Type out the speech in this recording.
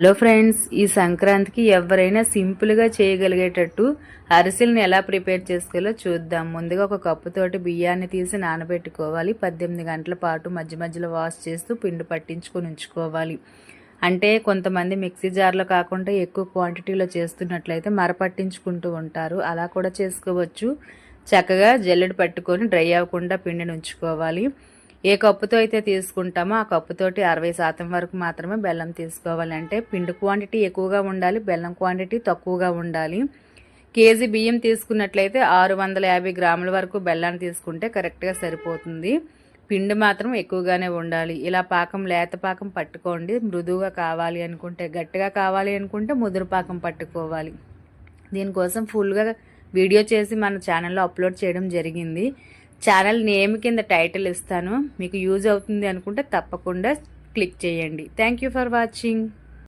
Hello friends ఈ సంక్రాంతికి ఎవరైనా సింపుల్గా చేయగలిగేటట్టు అరిసెలను ఎలా ప్రిపేర్ చేసుకోవాలో చూద్దాం. ముందుగా ఒక కప్పుతోటి బియ్యాన్ని తీసి నానబెట్టుకోవాలి. పద్దెనిమిది గంటల పాటు మధ్య మధ్యలో వాష్ చేస్తూ పిండి పట్టించుకొని ఉంచుకోవాలి. అంటే కొంతమంది మిక్సీ జార్లో కాకుండా ఎక్కువ క్వాంటిటీలో చేస్తున్నట్లయితే మరపట్టించుకుంటూ ఉంటారు. అలా కూడా చేసుకోవచ్చు. చక్కగా జల్లెడు పట్టుకొని డ్రై అవ్వకుండా పిండిని ఉంచుకోవాలి. ఏ కప్పుతో అయితే తీసుకుంటామో ఆ కప్పుతోటి అరవై శాతం వరకు మాత్రమే బెల్లం తీసుకోవాలంటే పిండి క్వాంటిటీ ఎక్కువగా ఉండాలి బెల్లం క్వాంటిటీ తక్కువగా ఉండాలి. కేజీ బియ్యం తీసుకున్నట్లయితే ఆరు వందల యాభై గ్రాముల వరకు బెల్లాన్ని తీసుకుంటే కరెక్ట్గా సరిపోతుంది. పిండి మాత్రం ఎక్కువగానే ఉండాలి. ఇలా పాకం లేత పాకం పట్టుకోండి. మృదువుగా కావాలి అనుకుంటే గట్టిగా కావాలి అనుకుంటే ముదురు పాకం పట్టుకోవాలి. దీనికోసం ఫుల్గా వీడియో చేసి మన ఛానల్లో అప్లోడ్ చేయడం జరిగింది. ఛానల్ నేమ్ కింద టైటిల్ ఇస్తాను. మీకు యూజ్ అవుతుంది అనుకుంటే తప్పకుండా క్లిక్ చేయండి. Thank you for watching